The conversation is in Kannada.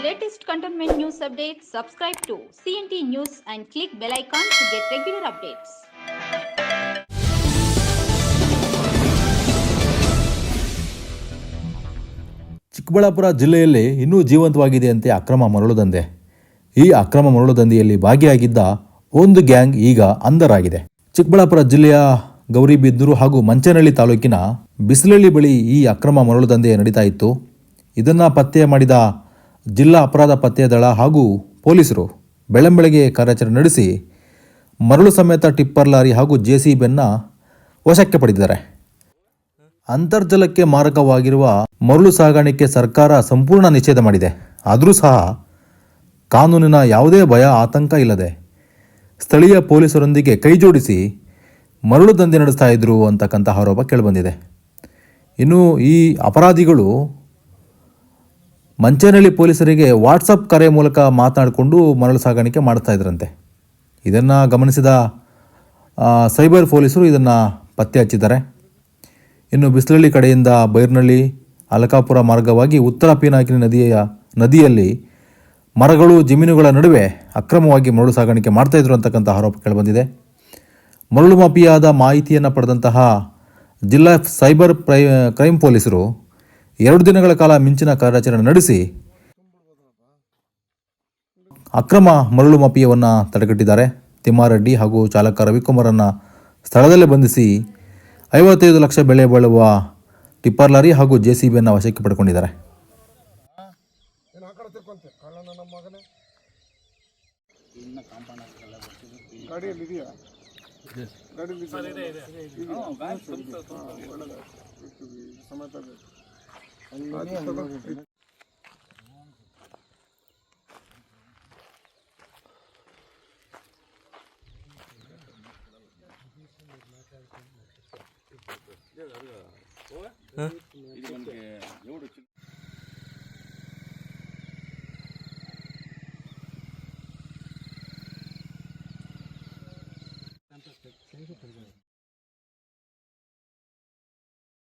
Latest cantonment news updates, subscribe to CNT News and click bell icon to get regular updates. Chikkaballapur ಜಿಲ್ಲೆಯಲ್ಲಿ ಇನ್ನೂ ಜೀವಂತವಾಗಿದೆಯಂತೆ ಅಕ್ರಮ ಮರಳು ದಂಧೆ. ಈ ಅಕ್ರಮ ಮರಳು ದಂಧೆಯಲ್ಲಿ ಭಾಗಿಯಾಗಿದ್ದ ಒಂದು ಗ್ಯಾಂಗ್ ಈಗ ಅಂಧರಾಗಿದೆ. ಚಿಕ್ಕಬಳ್ಳಾಪುರ ಜಿಲ್ಲೆಯ ಗೌರಿಬಿದನೂರು ಹಾಗೂ ಮಂಚನಹಳ್ಳಿ ತಾಲೂಕಿನ ಬಿಸಿಲಳ್ಳಿ ಬಳಿ ಈ ಅಕ್ರಮ ಮರಳು ದಂಧೆ ನಡೀತಾ ಇತ್ತು. ಇದನ್ನು ಪತ್ತೆ ಮಾಡಿದ ಜಿಲ್ಲಾ ಅಪರಾಧ ಪತ್ತೆ ದಳ ಹಾಗೂ ಪೊಲೀಸರು ಬೆಳ್ಳಂಬೆಳಗ್ಗೆ ಕಾರ್ಯಾಚರಣೆ ನಡೆಸಿ ಮರಳು ಸಮೇತ ಟಿಪ್ಪರ್ ಲಾರಿ ಹಾಗೂ ಜೆ ಸಿ ಬಿಯನ್ನು ವಶಕ್ಕೆ ಪಡೆದಿದ್ದಾರೆ. ಅಂತರ್ಜಲಕ್ಕೆ ಮಾರಕವಾಗಿರುವ ಮರಳು ಸಾಗಾಣಿಕೆ ಸರ್ಕಾರ ಸಂಪೂರ್ಣ ನಿಷೇಧ ಮಾಡಿದೆ. ಆದರೂ ಸಹ ಕಾನೂನಿನ ಯಾವುದೇ ಭಯ ಆತಂಕ ಇಲ್ಲದೆ ಸ್ಥಳೀಯ ಪೊಲೀಸರೊಂದಿಗೆ ಕೈಜೋಡಿಸಿ ಮರಳು ದಂಧೆ ನಡೆಸ್ತಾ ಇದ್ರು ಅಂತಕ್ಕಂಥ ಆರೋಪ ಕೇಳಿಬಂದಿದೆ. ಇನ್ನು ಈ ಅಪರಾಧಿಗಳು ಮಂಚನಹಳ್ಳಿ ಪೊಲೀಸರಿಗೆ ವಾಟ್ಸಪ್ ಕರೆ ಮೂಲಕ ಮಾತನಾಡಿಕೊಂಡು ಮರಳು ಸಾಗಾಣಿಕೆ ಮಾಡ್ತಾ ಇದ್ರಂತೆ. ಇದನ್ನು ಗಮನಿಸಿದ ಸೈಬರ್ ಪೊಲೀಸರು ಇದನ್ನು ಪತ್ತೆ ಹಚ್ಚಿದ್ದಾರೆ. ಇನ್ನು ಬಿಸ್ಲಳ್ಳಿ ಕಡೆಯಿಂದ ಬೈರ್ನಳ್ಳಿ, ಅಲಕಾಪುರ ಮಾರ್ಗವಾಗಿ ಉತ್ತರ ಪೀನಾಕಿನ ನದಿಯ, ನದಿಯಲ್ಲಿ ಮರಗಳು ಜಮೀನುಗಳ ನಡುವೆ ಅಕ್ರಮವಾಗಿ ಮರಳು ಸಾಗಾಣಿಕೆ ಮಾಡ್ತಾಯಿದ್ರು ಅಂತಕ್ಕಂಥ ಆರೋಪ ಕೇಳಿಬಂದಿದೆ. ಮರಳು ಮಾಫಿಯಾದ ಮಾಹಿತಿಯನ್ನು ಪಡೆದಂತಹ ಜಿಲ್ಲಾ ಸೈಬರ್ ಪ್ರೈ ಕ್ರೈಮ್ ಪೊಲೀಸರು ಎರಡು ದಿನಗಳ ಕಾಲ ಮಿಂಚಿನ ಕಾರ್ಯಾಚರಣೆ ನಡೆಸಿ ಅಕ್ರಮ ಮರಳು ಮಾಫಿಯವನ್ನು ತಡೆಗಟ್ಟಿದ್ದಾರೆ. ತಿಮ್ಮಾರೆಡ್ಡಿ ಹಾಗೂ ಚಾಲಕ ರವಿಕುಮಾರನ್ನು ಸ್ಥಳದಲ್ಲೇ ಬಂಧಿಸಿ ಐವತ್ತೈದು ಲಕ್ಷ ಬೆಳೆ ಬಾಳುವ ಟಿಪ್ಪರ್ ಲಾರಿ ಹಾಗೂ ಜೆ ಸಿ ಬಿಯನ್ನು ವಶಕ್ಕೆ ಪಡ್ಕೊಂಡಿದ್ದಾರೆ ಇದು ಸಮೇತ ಬೇಕು. ಆಯ್ತು, ತಗೋ.